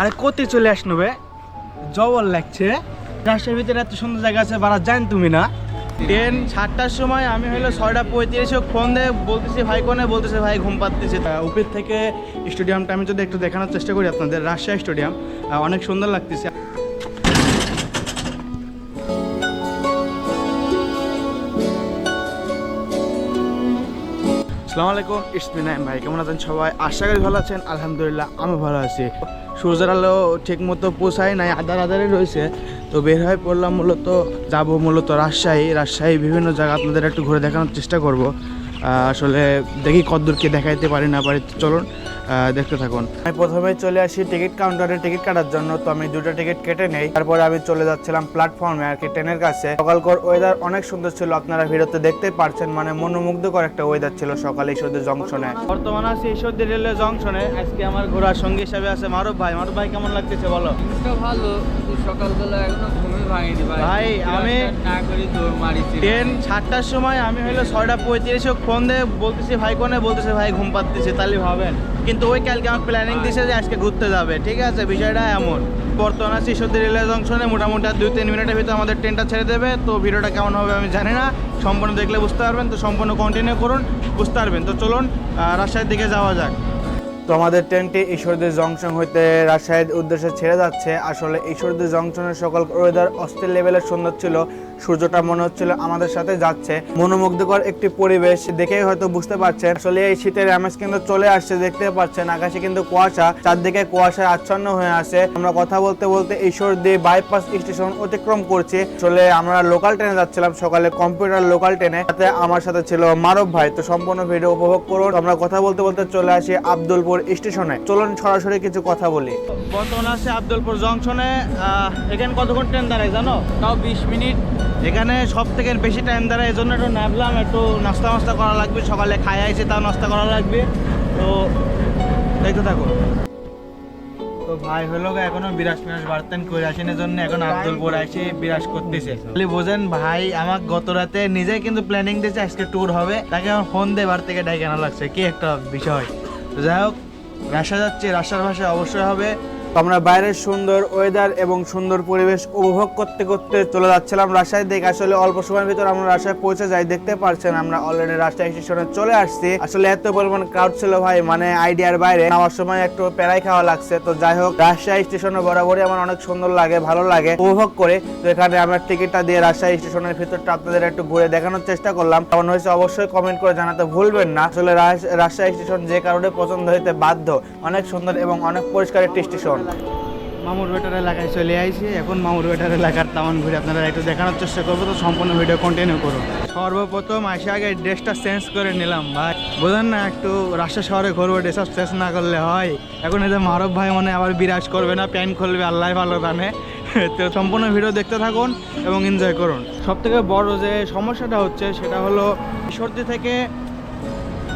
আরে কোথায় চলে আসনো বে? জবর লাগছে। রাস্তার ভিতরে এত সুন্দর জায়গা আছে বারা জান তুমি না। ট্রেন সাতটার সময় আমি হলো ছয়টা পঁয়ত্রিশে ফোন দিয়ে, বলতেছি, ভাই, কোনে? বলতেছে, ভাই, ঘুম পাচ্ছে উপর থেকে স্টেডিয়ামটা আমি যদি একটু দেখানোর চেষ্টা করি আপনাদের, রাজশাহী স্টেডিয়াম অনেক সুন্দর লাগতেছে। আসসালামু আলাইকুম ইসমিন ভাই, কেমন আছেন সবাই? আশা করি ভালো আছেন, আলহামদুলিল্লাহ, আমি ভালো আছি। সূর্যের আলো ঠিক মতো পোষায় নাই, আধার আধারে রয়েছে। তো বের হয়ে পড়লাম মূলত, যাব মূলত রাজশাহী। রাজশাহী বিভিন্ন জায়গা আপনাদের একটু ঘুরে দেখানোর চেষ্টা করব। আসলে দেখি কতদূরকে দেখাইতে পারি না পারি চলুন। দেখতে থাকুন। আমি প্রথমে চলে আসি টিকিট কাউন্টারে টিকিট কাটার জন্য তো আমি দুটো টিকিট কেটে নেই। তারপরে আমি চলে যাচ্ছিলাম প্ল্যাটফর্মে আর কি ট্রেনের কাছে। সকালকর ওয়েদার অনেক সুন্দর ছিল আপনারা ভিডিওতে দেখতেই পারছেন মানে মনোমুগ্ধকর একটা ওয়েদার ছিল সকালে ঈশ্বরদের জংশনে বর্তমানে আছি ঈশ্বরদের রেলওয়ে জংশনে আজকে আমার ঘোরার সঙ্গী হিসাবে আছে মারুফ ভাই। মারুফ ভাই কেমন লাগতেছে বলো? ভালো সকালবেলা এখনও ঘুমে ভাঙিনি ভাই। ভাই, আমি- না করি দৌড় মারিছি। ট্রেন সাতটার সময় আমি হলো ছয়টা পঁয়ত্রিশে ফোন দিয়ে বলতেছি ভাই কোনে? বলতেছে ভাই ঘুম পাচ্ছে তাহলে ভাবেন। কিন্তু ওই কালকে আমার প্ল্যানিং দিছে যে আজকে ঘুরতে যাবে। ঠিক আছে? বিষয়টা এমন। বর্তমানে শিশুদের রেলওয়ে জংশনে মোটামুটি দুই তিন মিনিটের ভিতরে আমাদের ট্রেনটা ছেড়ে দেবে। তো ভিডিওটা কেমন হবে আমি জানি না। সম্পূর্ণ দেখলে বুঝতে পারবেন। তো সম্পূর্ণ কন্টিনিউ করুন, বুঝতে পারবেন। তো চলুন রাস্তার দিকে যাওয়া যাক। তো আমাদের ট্রেনটি ঈশ্বরদের জংশন হইতে রাজশাহীর উদ্দেশ্যে ছেড়ে যাচ্ছে। আসলে ঈশ্বরদের জংশনের সকল ওয়েদার অস্থির লেভেলের সুন্দর ছিল। সূর্যটা মনে হচ্ছিল আমাদের সাথে যাচ্ছে। মনোমুগ্ধকর একটি পরিবেশ দেখেই হয়তো বুঝতে পারছেন। আসলে এই শীতের আমেজ কিন্তু চলে আসছে, দেখতে পাচ্ছেন। আকাশে কিন্তু কুয়াশা, চারদিকে কুয়াশায় আচ্ছন্ন হয়ে আছে। আমরা কথা বলতে বলতে ঈশ্বরদী বাইপাস স্টেশন অতিক্রম করছি। আসলে আমরা লোকাল ট্রেনে যাচ্ছিলাম, সকালে কম্পিউটার লোকাল ট্রেনে সাথে আমার সাথে ছিল মারব ভাই। তো সম্পূর্ণ ভিডিও উপভোগ করুন। আমরা কথা বলতে বলতে চলে আসি আব্দুলপুর স্টেশনে। চলুন সরাসরি কিছু কথা বলি। বর্তমানে আছে আব্দুলপুর জংশনে এখানে কতক্ষণ ট্রেন দাঁড়ায় জানো? তাও বিশ মিনিট। এখানে সব থেকে বেশি টাইম দাঁড়ায় এই জন্য একটু নামলাম একটু নাস্তা মাস্তা করা লাগবে, সকালে খাই আইছে তাও নাস্তা করা লাগবে। তো দেখতে থাকো। তো ভাই হলো এখনও বিরাজ মিরাজ বার্তেন করে আসেন জন্য এখন আব্দুলপুর এসে বিরাজ করতেছে। খালি বোঝেন ভাই আমার গত রাতে নিজে কিন্তু প্ল্যানিং দিয়েছে, আজকে ট্যুর হবে, তাকে আমার ফোন দিয়ে বার থেকে ডাইকে আনা লাগছে, কি একটা বিষয়। যাই হোক রাশা যাচ্ছে রাশার ভাষায় অবশ্যই হবে। আমরা বাইরের সুন্দর ওয়েদার এবং সুন্দর পরিবেশ উপভোগ করতে করতে চলে যাচ্ছিলাম রাজশাহী দিকে। আসলে অল্প সময়ের ভিতর আমরা রাজশাহী পৌঁছে যাই, দেখতে পারছেন আমরা অলরেডি রাজশাহী স্টেশনে চলে আসছি। আসলে এত পরিমাণ ক্রাউড ছিল ভাই মানে আইডিয়ার বাইরে। নামার সময় একটু পেরাই খাওয়া লাগছে। তো যাই হোক, রাজশাহী স্টেশনে বরাবরই আমার অনেক সুন্দর লাগে, ভালো লাগে। উপভোগ করে তো এখানে আমরা টিকিটটা দিয়ে রাজশাহী স্টেশনের ভিতরটা আপনাদের একটু ঘুরে দেখানোর চেষ্টা করলাম। কেমন হয়েছে অবশ্যই কমেন্ট করে জানাতে ভুলবেন না। আসলে রাজ- রাজশাহী স্টেশন যে কারণে পছন্দ হইতে বাধ্য। অনেক সুন্দর এবং অনেক পরিষ্কার একটি স্টেশন মামুর বেটার এলাকায় চলে আইছি। এখন মামুর বেটার এলাকার তামান ঘুরে আপনারা একটু দেখানোর চেষ্টা করব। তো সম্পূর্ণ ভিডিও কন্টিনিউ করুন। সর্বপ্রথম আসে, আগে ড্রেসটা চেঞ্জ করে নিলাম, ভাই। বোঝেন না, একটু রাজশাহী শহরে ঘুরবো ড্রেস চেঞ্জ না করলে হয়। এখন যে মারব ভাই মনে আবার বিরাজ করবে না, প্যান্ট খুলবে আল্লাহ ভালো জানে। তো সম্পূর্ণ ভিডিও দেখতে থাকুন এবং এনজয় করুন। সব থেকে বড় যে সমস্যাটা হচ্ছে, সেটা হলো সর্দি থেকে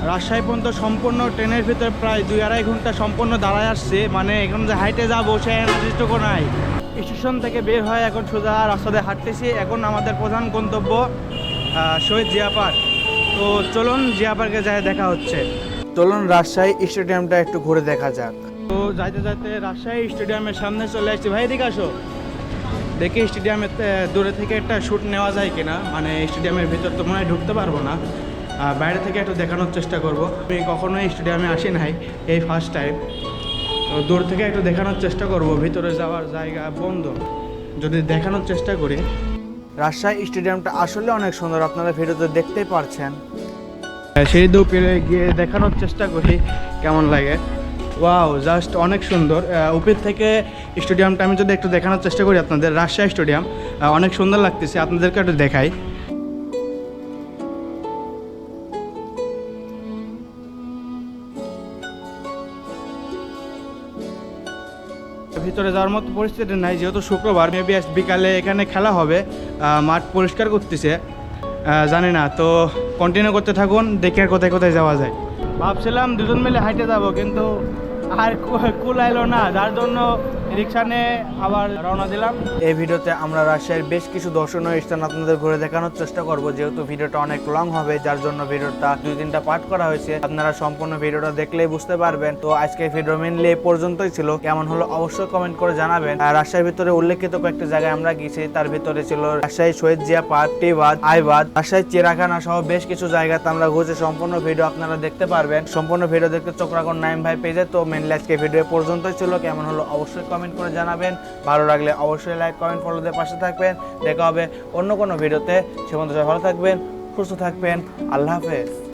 রাজশাহী পর্যন্ত সম্পূর্ণ ট্রেনের ভিতরে প্রায় দুই আড়াই ঘণ্টা সম্পূর্ণ দাঁড়ায় আসছে। মানে এখন যে হাইটে যাব সে এনার্জিটুকু নাই। স্টেশন থেকে বের হয়ে এখন সোজা রাস্তাতে হাঁটতেছি। এখন আমাদের প্রধান গন্তব্য শহীদ জিয়া পার্ক। তো চলুন জিয়া পার্কে যায় দেখা হচ্ছে। চলুন রাজশাহী স্টেডিয়ামটা একটু ঘুরে দেখা যাক। তো যাইতে যাইতে রাজশাহী স্টেডিয়ামের সামনে চলে আসছি। ভাই এদিকে আসো। দেখি স্টেডিয়ামের দূরে থেকে একটা শ্যুট নেওয়া যায় কিনা। মানে স্টেডিয়ামের ভিতর তো মনে হয় ঢুকতে পারব না। বাইরে থেকে একটু দেখানোর চেষ্টা করব। আমি কখনোই স্টেডিয়ামে আসি নাই এই ফার্স্ট টাইম তো দূর থেকে একটু দেখানোর চেষ্টা করব ভিতরে যাওয়ার জায়গা বন্ধ। যদি দেখানোর চেষ্টা করি। রাজশাহী স্টেডিয়ামটা আসলে অনেক সুন্দর আপনারা ভিডিওতে দেখতেই পারছেন। সেই দু পেরে গিয়ে দেখানোর চেষ্টা করি কেমন লাগে। ওয়াও জাস্ট অনেক সুন্দর। উপর থেকে স্টেডিয়ামটা আমি যদি একটু দেখানোর চেষ্টা করি আপনাদের রাজশাহী স্টেডিয়াম অনেক সুন্দর লাগতেছে আপনাদেরকে একটু দেখাই। ভিতরে যাওয়ার মতো পরিস্থিতি নাই, যেহেতু শুক্রবার মেবি আজ বিকালে এখানে খেলা হবে মাঠ পরিষ্কার করতেছে জানি না, তো কন্টিনিউ করতে থাকুন, দেখে আর কোথায় কোথায় যাওয়া যায়। ভাবছিলাম দুজন মিলে হাইটে যাব, কিন্তু আর কুল কুলাইলো না, যার জন্য রিক্সা নিয়ে আবার রওনা দিলাম। এই ভিডিওতে আমরা রাজশাহীর বেশ কিছু দর্শনীয় স্থান আপনাদের ঘুরে দেখানোর চেষ্টা করব, যেহেতু ভিডিওটা অনেক লং হবে, যার জন্য ভিডিওটা দুই তিনটা পার্ট করা হয়েছে। আপনারা সম্পূর্ণ ভিডিওটা দেখলেই বুঝতে পারবেন। তো আজকে ভিডিও মেনলি এই পর্যন্তই ছিল। কেমন হলো অবশ্যই কমেন্ট করে জানাবেন। আর রাজশাহীর ভিতরে উল্লেখিত কয়েকটি জায়গায় আমরা গেছি, তার ভিতরে ছিল রাজশাহী শহীদ জিয়া পার্ক টিবাদ আইবাদ রাজশাহী চিরাখানা সহ বেশ কিছু জায়গাতে আমরা ঘুরছি। সম্পূর্ণ ভিডিও আপনারা দেখতে পারবেন। সম্পূর্ণ ভিডিও দেখতে রাখুন নাইম ভাই পেজে। তো মেনলি আজকে ভিডিও পর্যন্তই ছিল। কেমন হলো অবশ্যই কমেন্ট করে জানাবেন। ভালো লাগলে অবশ্যই লাইক কমেন্ট ফলোদের পাশে থাকবেন। দেখা হবে অন্য কোনো ভিডিওতে সে পর্যন্ত ভালো থাকবেন, সুস্থ থাকবেন। আল্লাহ হাফেজ।